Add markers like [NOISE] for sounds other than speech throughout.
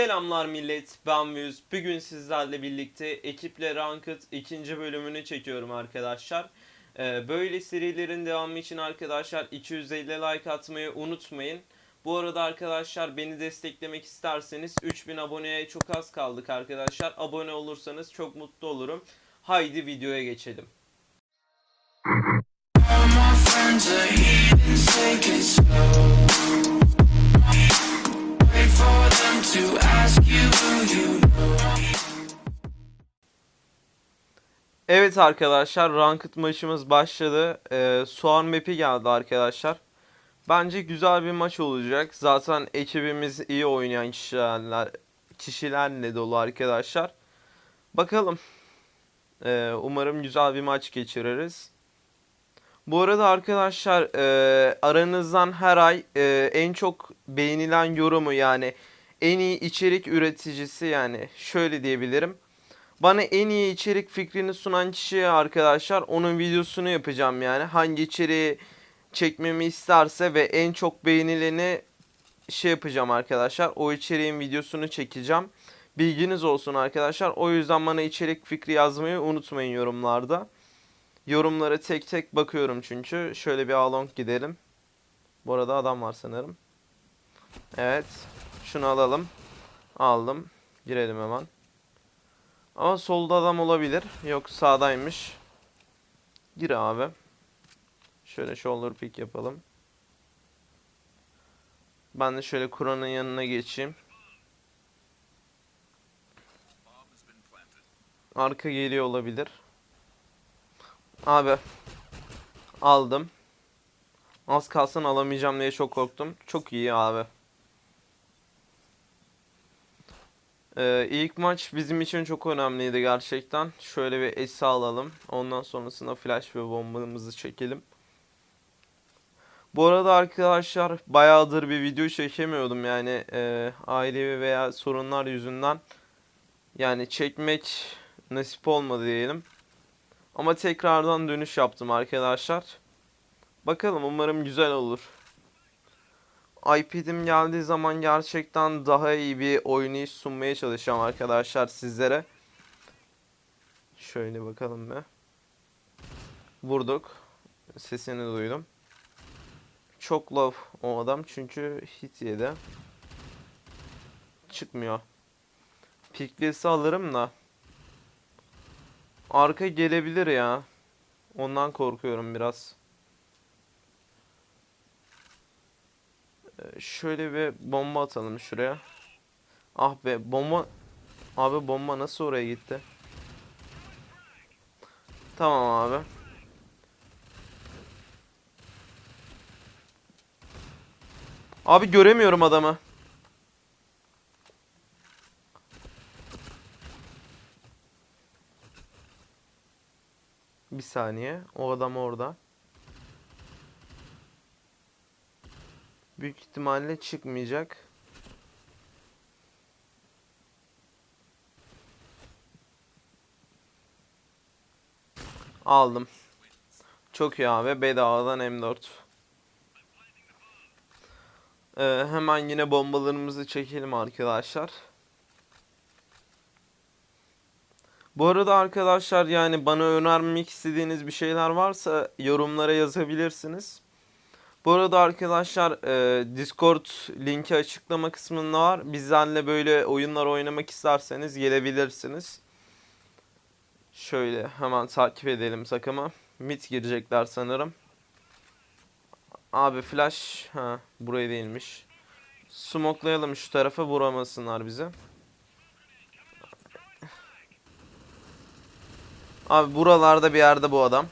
Selamlar millet, ben Müz. Bugün sizlerle birlikte ekiple Ranked ikinci bölümünü çekiyorum arkadaşlar. Ee, böyle serilerin devamı için arkadaşlar 250 like atmayı unutmayın. Bu arada arkadaşlar beni desteklemek isterseniz 3000 aboneye çok az kaldık arkadaşlar. Abone olursanız çok mutlu olurum. Haydi videoya geçelim. Evet arkadaşlar Ranked maçımız başladı. Ee, Soğan map'i geldi arkadaşlar. Bence güzel bir maç olacak. Zaten ekibimiz iyi oynayan kişilerle, kişilerle dolu arkadaşlar. Bakalım. Ee, umarım güzel bir maç geçiririz. Bu arada arkadaşlar e, aranızdan her ay e, en çok beğenilen yorumu yani en iyi içerik üreticisi yani şöyle diyebilirim. Bana en iyi içerik fikrini sunan kişiye arkadaşlar onun videosunu yapacağım yani. Hangi içeriği çekmemi isterse ve en çok beğenileni şey yapacağım arkadaşlar. O içeriğin videosunu çekeceğim. Bilginiz olsun arkadaşlar. O yüzden bana içerik fikri yazmayı unutmayın yorumlarda. Yorumlara tek tek bakıyorum çünkü. Şöyle bir along gidelim. Bu arada adam var sanırım. Evet. Şunu alalım. Aldım. Girelim hemen. Ama solda adam olabilir. Yok sağdaymış. Gir abi. Şöyle shoulder pick yapalım. Ben de şöyle Kur'an'ın yanına geçeyim. Arka geliyor olabilir. Abi. Aldım. Az kalsın alamayacağım diye çok korktum. Çok iyi abi. Ee, ilk maç bizim için çok önemliydi gerçekten. Şöyle bir esi alalım. Ondan sonrasında flash ve bombamızı çekelim. Bu arada arkadaşlar bayağıdır bir video çekemiyordum yani e, ailevi veya sorunlar yüzünden. Yani çekmek nasip olmadı diyelim. Ama tekrardan dönüş yaptım arkadaşlar. Bakalım umarım güzel olur. iPad'im geldiği zaman gerçekten daha iyi bir oynayış sunmaya çalışacağım arkadaşlar sizlere. Şöyle bakalım be. Vurduk. Sesini duydum. Çok low o adam çünkü hit yedi. Çıkmıyor. Piklesi alırım da. Arka gelebilir ya. Ondan korkuyorum biraz. Şöyle bir bomba atalım şuraya. Ah be bomba. Abi bomba nasıl oraya gitti? Tamam abi. Abi göremiyorum adamı. Bir saniye. O adam orada. Büyük ihtimalle çıkmayacak. Aldım. Çok iyi abi. Bedavadan M4. Ee, hemen yine bombalarımızı çekelim arkadaşlar. Bu arada arkadaşlar yani bana önermek istediğiniz bir şeyler varsa yorumlara yazabilirsiniz. Bu arada arkadaşlar e, Discord linki açıklama kısmında var. Bizlerle böyle oyunlar oynamak isterseniz gelebilirsiniz. Şöyle hemen takip edelim takımı. Mid girecekler sanırım. Abi flash ha buraya değilmiş. Smoklayalım şu tarafa vuramasınlar bize. Abi buralarda bir yerde bu adam.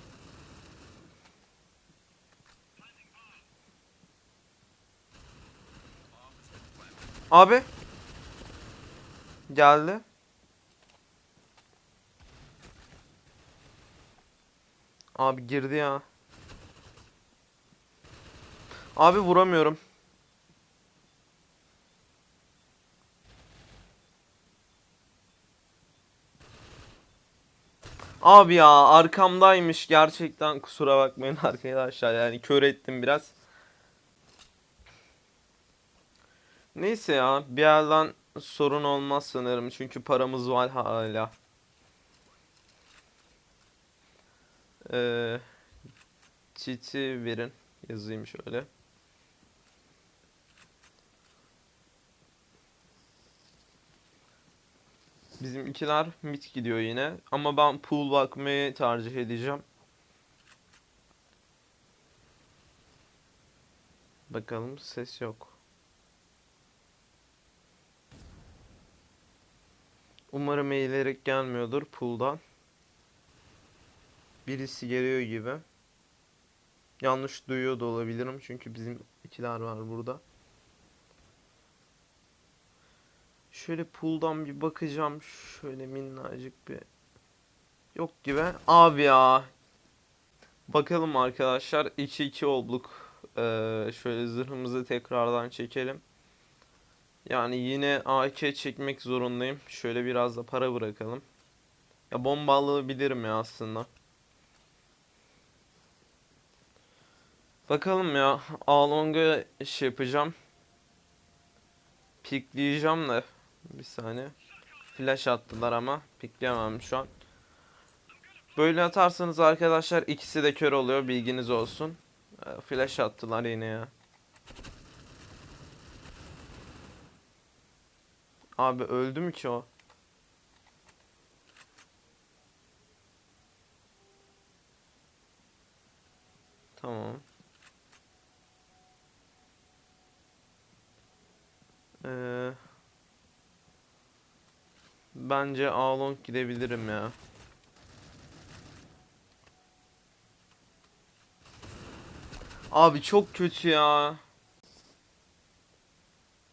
Abi. Geldi. Abi girdi ya. Abi vuramıyorum. Abi ya arkamdaymış gerçekten kusura bakmayın [LAUGHS] arkadaşlar yani kör ettim biraz. Neyse ya bir yerden sorun olmaz sanırım çünkü paramız var hala. Ee, çiti verin. Yazayım şöyle. Bizimkiler mit gidiyor yine. Ama ben pool bakmayı tercih edeceğim. Bakalım ses yok. Umarım eğilerek gelmiyordur pool'dan. Birisi geliyor gibi. Yanlış duyuyor da olabilirim çünkü bizim ikiler var burada. Şöyle pool'dan bir bakacağım. Şöyle minnacık bir yok gibi. Abi ya. Bakalım arkadaşlar 2-2 olduk. Ee, şöyle zırhımızı tekrardan çekelim. Yani yine AK çekmek zorundayım. Şöyle biraz da para bırakalım. Ya bomba bilirim ya aslında. Bakalım ya. Along'a iş yapacağım. Pikleyeceğim de. Bir saniye. Flash attılar ama. Pikleyemem şu an. Böyle atarsanız arkadaşlar ikisi de kör oluyor. Bilginiz olsun. Ee, Flash attılar yine ya. Abi öldü mü ki o? Tamam. Ee, bence Along gidebilirim ya. Abi çok kötü ya.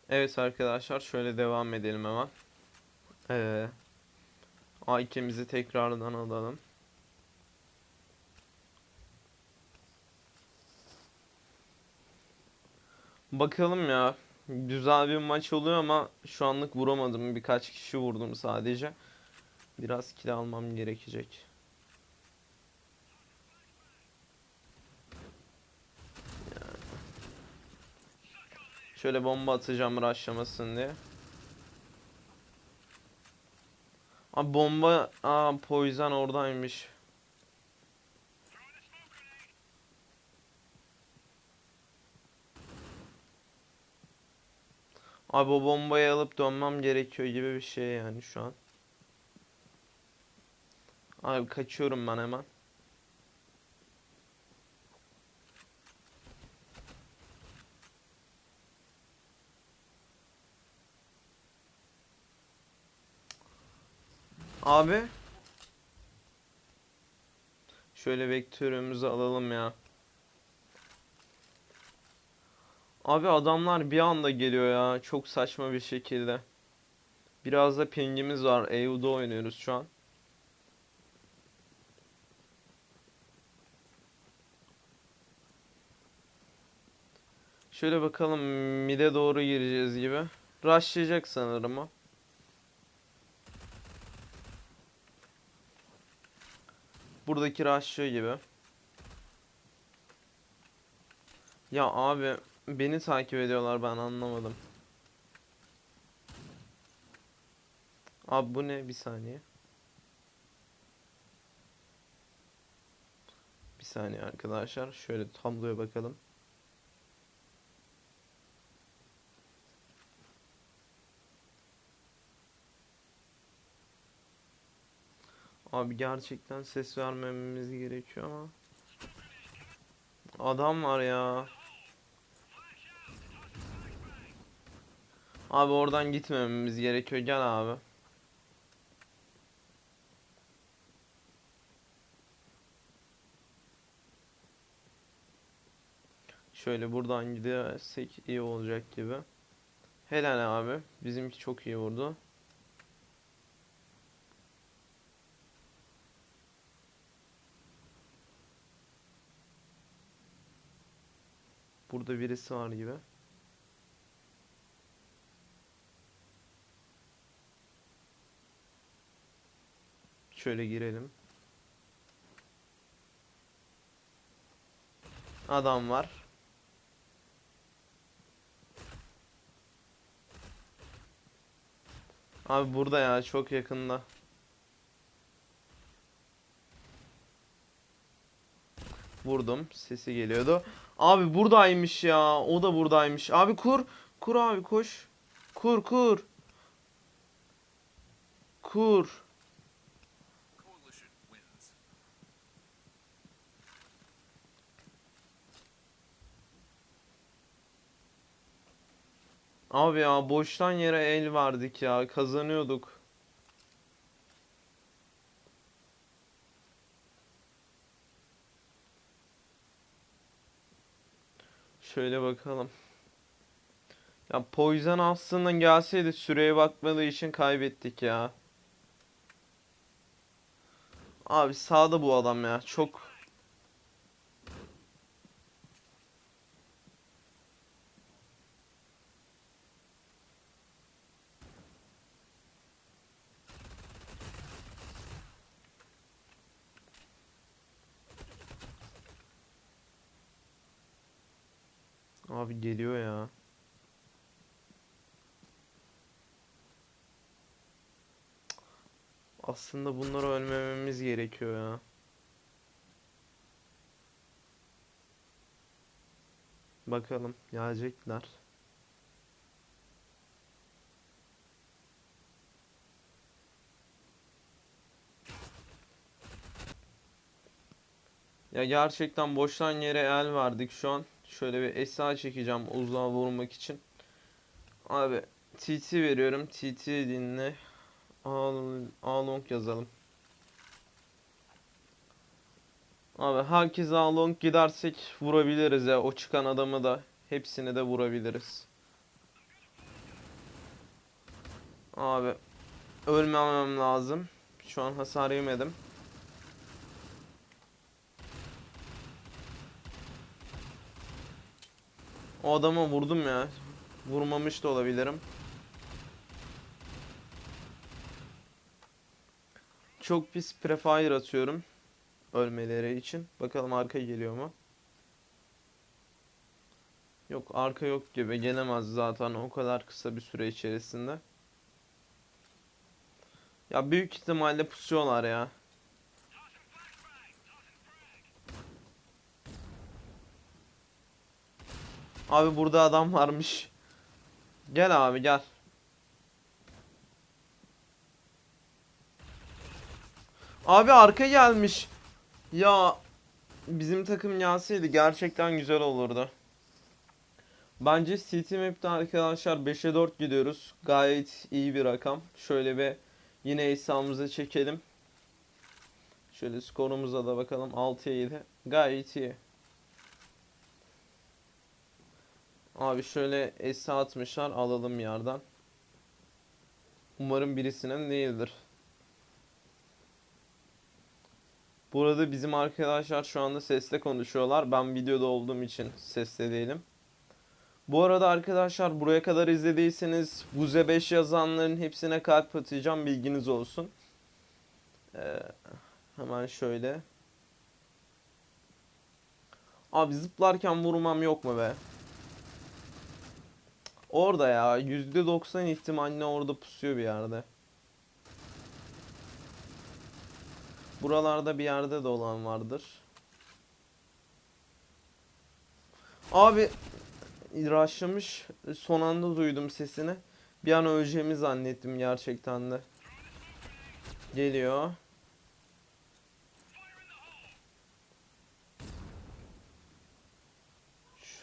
Evet arkadaşlar şöyle devam edelim hemen. Ee, A2'mizi tekrardan alalım. Bakalım ya. Güzel bir maç oluyor ama şu anlık vuramadım. Birkaç kişi vurdum sadece. Biraz kill almam gerekecek. Şöyle bomba atacağım rushlamasın diye. Abi bomba... Aa poison oradaymış. Abi o bombayı alıp dönmem gerekiyor gibi bir şey yani şu an. Abi kaçıyorum ben hemen. Abi. Şöyle vektörümüzü alalım ya. Abi adamlar bir anda geliyor ya. Çok saçma bir şekilde. Biraz da pingimiz var. EU'da oynuyoruz şu an. Şöyle bakalım mid'e doğru gireceğiz gibi. Rushlayacak sanırım o. Buradaki rushlıyor gibi. Ya abi beni takip ediyorlar ben anlamadım. Abi bu ne? Bir saniye. Bir saniye arkadaşlar. Şöyle tabloya bakalım. Abi gerçekten ses vermememiz gerekiyor ama. Adam var ya. Abi oradan gitmememiz gerekiyor. Gel abi. Şöyle buradan gidersek iyi olacak gibi. Helal abi. Bizimki çok iyi vurdu. Burada birisi var gibi. Şöyle girelim. Adam var. Abi burada ya çok yakında. Vurdum. Sesi geliyordu. Abi buradaymış ya. O da buradaymış. Abi kur. Kur abi koş. Kur kur. Kur. Abi ya boştan yere el verdik ya. Kazanıyorduk. Şöyle bakalım. Ya Poison aslında gelseydi süreye bakmadığı için kaybettik ya. Abi sağda bu adam ya. Çok geliyor ya. Aslında bunları ölmememiz gerekiyor ya. Bakalım gelecekler. Ya gerçekten boştan yere el verdik şu an. Şöyle bir esra çekeceğim uzağa vurmak için. Abi TT veriyorum. TT dinle. Al- Along yazalım. Abi herkes Along gidersek vurabiliriz ya. O çıkan adamı da hepsini de vurabiliriz. Abi ölmemem lazım. Şu an hasar yemedim. O adama vurdum ya. Vurmamış da olabilirim. Çok pis prefire atıyorum. Ölmeleri için. Bakalım arka geliyor mu? Yok arka yok gibi. Gelemez zaten o kadar kısa bir süre içerisinde. Ya büyük ihtimalle pusuyorlar ya. Abi burada adam varmış. Gel abi gel. Abi arka gelmiş. Ya bizim takım gelseydi gerçekten güzel olurdu. Bence City Map'te arkadaşlar 5'e 4 gidiyoruz. Gayet iyi bir rakam. Şöyle bir yine hesabımıza çekelim. Şöyle skorumuza da bakalım. 6'ya 7. Gayet iyi. Abi şöyle S atmışlar alalım yerden. Umarım birisinin değildir. Burada bizim arkadaşlar şu anda sesle konuşuyorlar. Ben videoda olduğum için sesle değilim. Bu arada arkadaşlar buraya kadar izlediyseniz Buze 5 yazanların hepsine kalp atacağım bilginiz olsun. Ee, hemen şöyle. Abi zıplarken vurmam yok mu be? Orada ya %90 ihtimalle orada pusuyor bir yerde. Buralarda bir yerde de olan vardır. Abi rushlamış. Son anda duydum sesini. Bir an öleceğimi zannettim gerçekten de. Geliyor.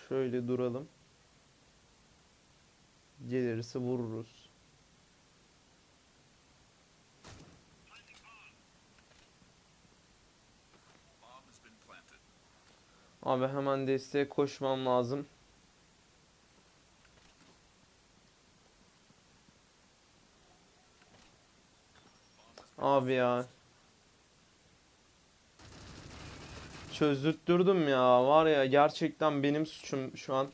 Şöyle duralım. Gelirse vururuz. Abi hemen desteğe koşmam lazım. Abi ya. Çözdürttürdüm ya. Var ya gerçekten benim suçum şu an.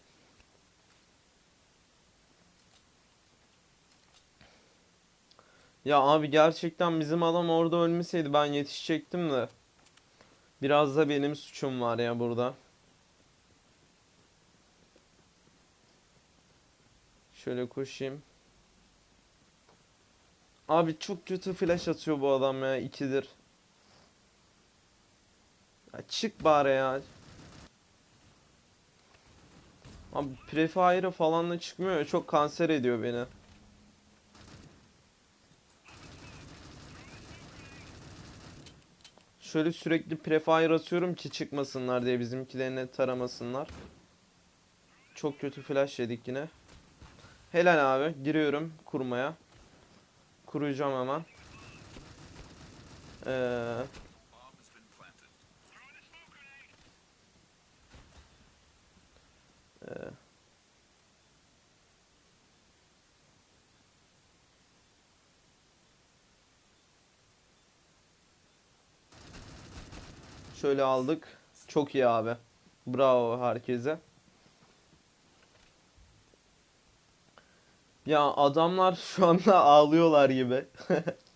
Ya abi gerçekten bizim adam orada ölmeseydi ben yetişecektim de. Biraz da benim suçum var ya burada. Şöyle koşayım. Abi çok kötü flash atıyor bu adam ya. ikidir. Ya çık bari ya. Abi Prefire falan da çıkmıyor. Çok kanser ediyor beni. Şöyle sürekli Prefire atıyorum ki çıkmasınlar diye bizimkilerini taramasınlar. Çok kötü flash yedik yine. Helal abi. Giriyorum kurmaya. Kuracağım hemen. Ee, Şöyle aldık. Çok iyi abi. Bravo herkese. Ya adamlar [LAUGHS] şu anda ağlıyorlar gibi.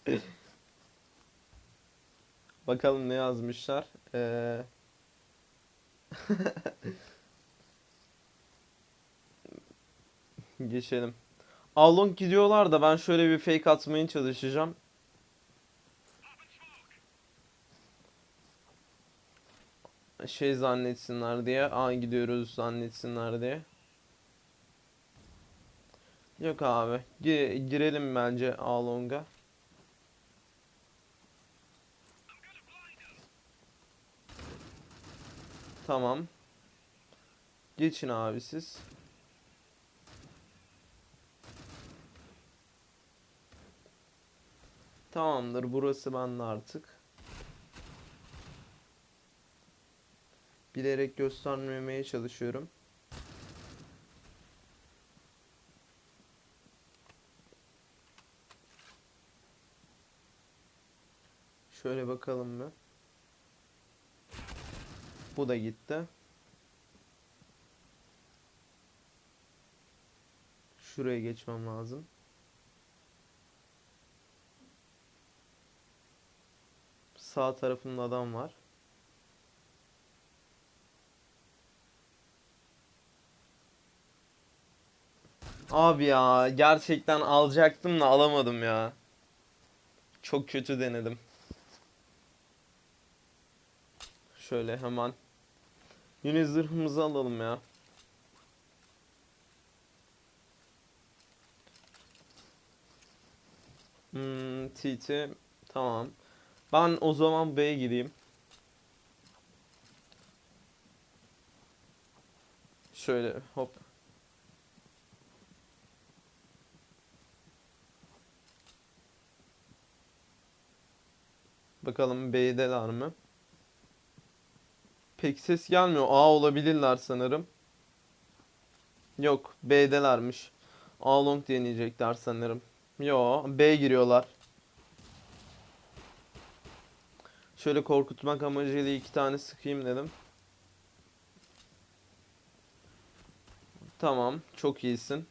[LAUGHS] Bakalım ne yazmışlar. Ee... [LAUGHS] Geçelim. Along gidiyorlar da ben şöyle bir fake atmaya çalışacağım. Şey zannetsinler diye. Aa gidiyoruz zannetsinler diye. Yok abi. Gi- girelim bence Along'a. Tamam. Geçin abi siz. Tamamdır. Burası bende artık. Bilerek göstermemeye çalışıyorum. Şöyle bakalım mı? Bu da gitti. Şuraya geçmem lazım. Sağ tarafında adam var. Abi ya gerçekten alacaktım da alamadım ya. Çok kötü denedim. Şöyle hemen. Yine zırhımızı alalım ya. Hmm, TT tamam. Ben o zaman B'ye gideyim. Şöyle hop. Bakalım B'deler mi? Pek ses gelmiyor. A olabilirler sanırım. Yok, B'delermiş. A long deneyecekler sanırım. Yo, B giriyorlar. Şöyle korkutmak amacıyla iki tane sıkayım dedim. Tamam, çok iyisin.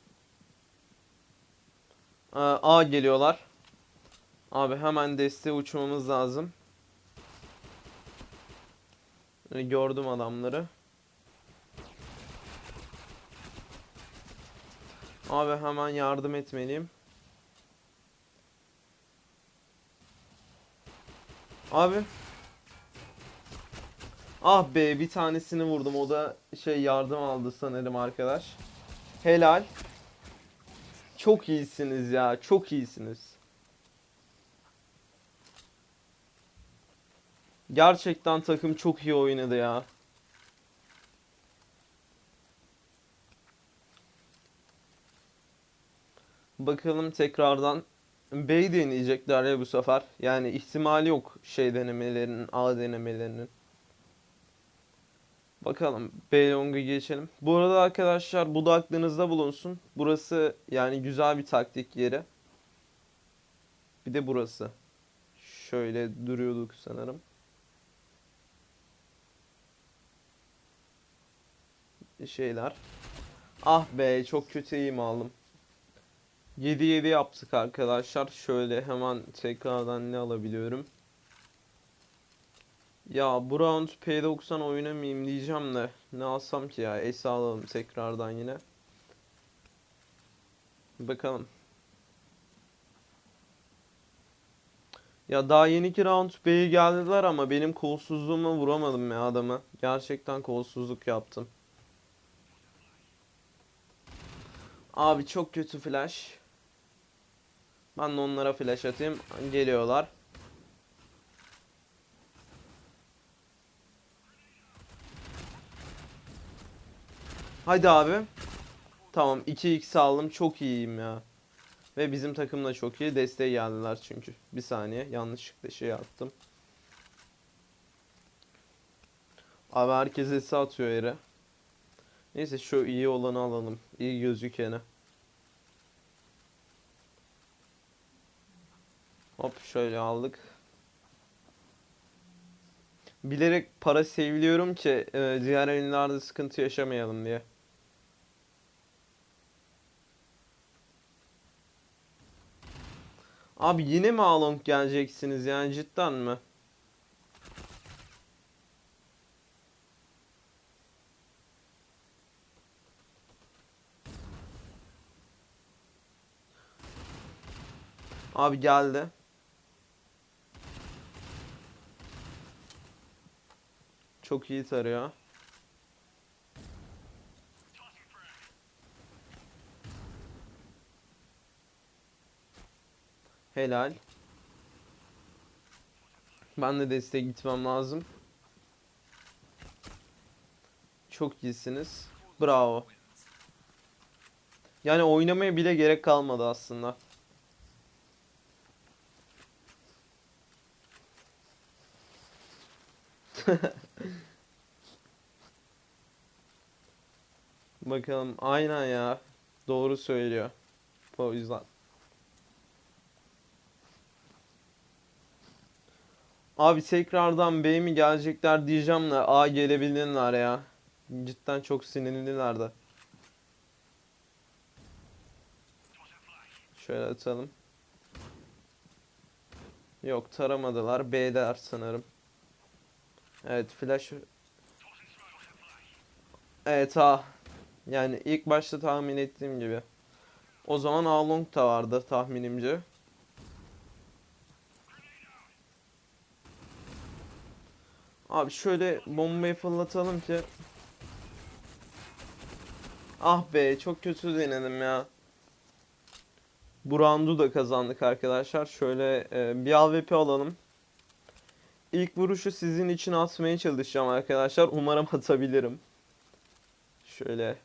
Aa, A geliyorlar. Abi hemen desteğe uçmamız lazım. Ee, Gördüm adamları. Abi hemen yardım etmeliyim. Abi. Ah be bir tanesini vurdum. O da şey yardım aldı sanırım arkadaş. Helal. Çok iyisiniz ya. Çok iyisiniz. Gerçekten takım çok iyi oynadı ya. Bakalım tekrardan B deneyecekler ya bu sefer. Yani ihtimali yok şey denemelerinin, A denemelerinin. Bakalım B long'a geçelim. Bu arada arkadaşlar bu da aklınızda bulunsun. Burası yani güzel bir taktik yeri. Bir de burası. Şöyle duruyorduk sanırım. Şeyler. Ah be çok kötü eğim aldım. 7-7 yaptık arkadaşlar. Şöyle hemen tekrardan ne alabiliyorum. Ya bu round P90 oynamayayım diyeceğim de ne alsam ki ya Ace alalım tekrardan yine. Bakalım. Ya daha yeni iki round B'ye geldiler ama benim kolsuzluğuma vuramadım ya adamı. Gerçekten kolsuzluk yaptım. Abi çok kötü flash. Ben de onlara flash atayım. Geliyorlar. Hadi abi. Tamam 2x aldım. Çok iyiyim ya. Ve bizim takım da çok iyi. Desteğe geldiler çünkü. Bir saniye. Yanlışlıkla şey attım. Abi herkes esi atıyor yere. Neyse şu iyi olanı alalım. İyi gözükeni. Hop şöyle aldık. Bilerek para seviliyorum ki e, diğer oyunlarda sıkıntı yaşamayalım diye. Abi yine mi Along geleceksiniz yani cidden mi? Abi geldi. Çok iyi tarıyor. Helal. Ben de desteğe gitmem lazım. Çok iyisiniz. Bravo. Yani oynamaya bile gerek kalmadı aslında. [LAUGHS] Bakalım aynen ya. Doğru söylüyor. O yüzden. Abi tekrardan B mi gelecekler diyeceğim de A gelebilirler ya. Cidden çok sinirliler de. Şöyle atalım. Yok taramadılar. B'der sanırım. Evet flash. Evet A. Yani ilk başta tahmin ettiğim gibi. O zaman A long da vardı tahminimce. Abi şöyle bombayı fırlatalım ki. Ah be çok kötü denedim ya. Bu da kazandık arkadaşlar. Şöyle e, bir AWP alalım. İlk vuruşu sizin için atmaya çalışacağım arkadaşlar. Umarım atabilirim. Şöyle.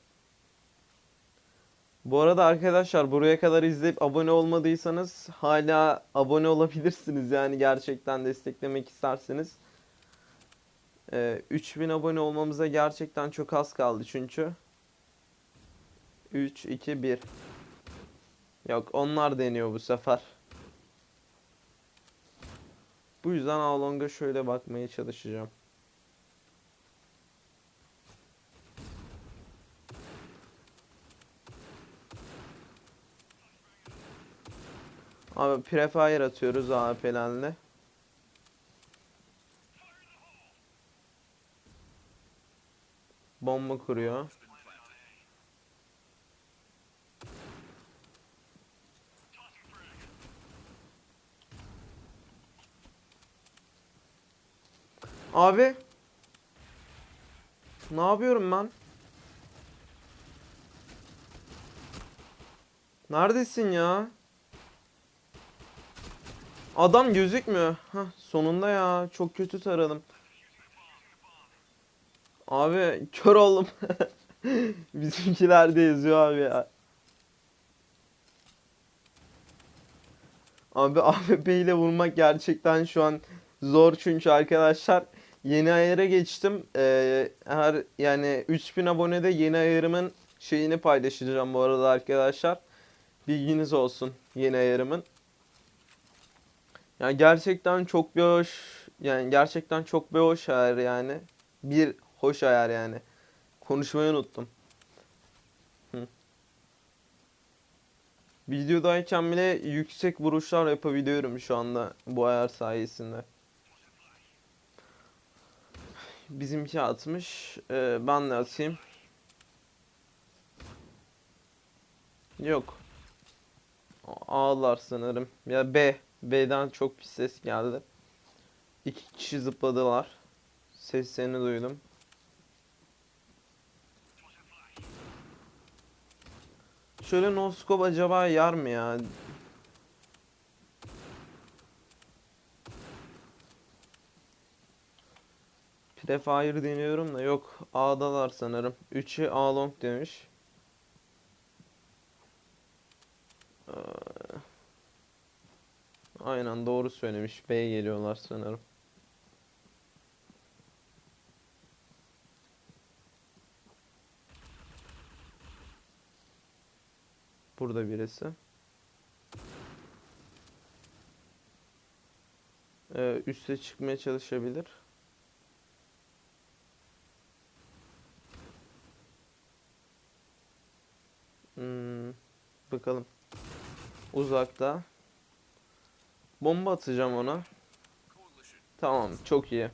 Bu arada arkadaşlar buraya kadar izleyip abone olmadıysanız hala abone olabilirsiniz. Yani gerçekten desteklemek isterseniz. Ee, 3000 abone olmamıza gerçekten çok az kaldı çünkü. 3, 2, 1. Yok onlar deniyor bu sefer. Bu yüzden Along'a şöyle bakmaya çalışacağım. Abi prefire atıyoruz AWP'lerle. Bomba kuruyor. Abi. Ne yapıyorum ben? Neredesin ya? Adam gözükmüyor. Hah, sonunda ya. Çok kötü taradım. Abi kör oldum. [LAUGHS] Bizimkiler de yazıyor abi ya. Abi AWP ile vurmak gerçekten şu an zor çünkü arkadaşlar yeni ayara geçtim. Ee, her yani 3000 abonede yeni ayarımın şeyini paylaşacağım bu arada arkadaşlar. Bilginiz olsun yeni ayarımın. Yani gerçekten çok bir hoş yani gerçekten çok bir hoş ayar yani. Bir hoş ayar yani. Konuşmayı unuttum. Hı. Videodayken bile yüksek vuruşlar yapabiliyorum şu anda bu ayar sayesinde. Bizimki atmış. Ee, ben de atayım. Yok. Ağlar sanırım. Ya B. B'den çok pis ses geldi. İki kişi zıpladılar. Seslerini duydum. Şöyle no scope acaba yer mi ya? Prefire deniyorum da yok. A'dalar sanırım. 3'ü A long demiş. Ee, Aynen doğru söylemiş. B geliyorlar sanırım. Burada birisi. Ee, üste çıkmaya çalışabilir. Hmm, bakalım. Uzakta. Bomba atacağım ona. Tamam, çok iyi.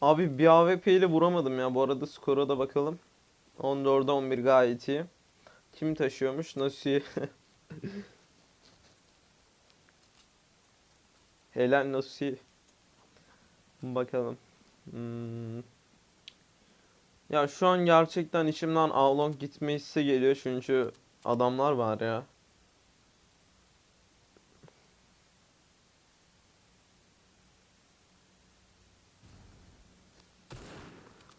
Abi bir AWP ile vuramadım ya. Bu arada skora da bakalım. 14'e 11 gayet iyi. Kim taşıyormuş? Nasuhi. [LAUGHS] Helal Nasuhi. Bakalım. Hmm. Ya şu an gerçekten içimden Along gitme hissi geliyor çünkü adamlar var ya.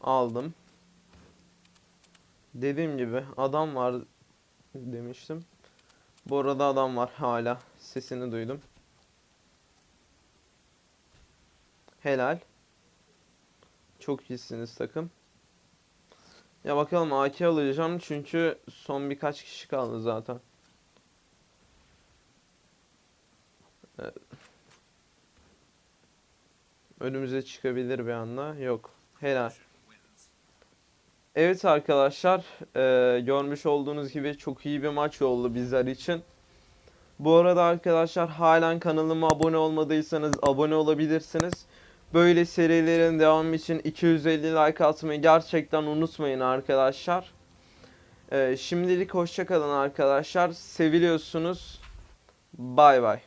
Aldım. Dediğim gibi adam var demiştim. Bu arada adam var hala. Sesini duydum. Helal. Çok iyisiniz takım. Ya bakalım AK alacağım çünkü son birkaç kişi kaldı zaten. Önümüze çıkabilir bir anda. Yok. Helal. Evet arkadaşlar, eee, görmüş olduğunuz gibi çok iyi bir maç oldu bizler için. Bu arada arkadaşlar halen kanalıma abone olmadıysanız abone olabilirsiniz. Böyle serilerin devamı için 250 like atmayı gerçekten unutmayın arkadaşlar. Eee, şimdilik hoşça kalın arkadaşlar. Seviliyorsunuz. Bay bay.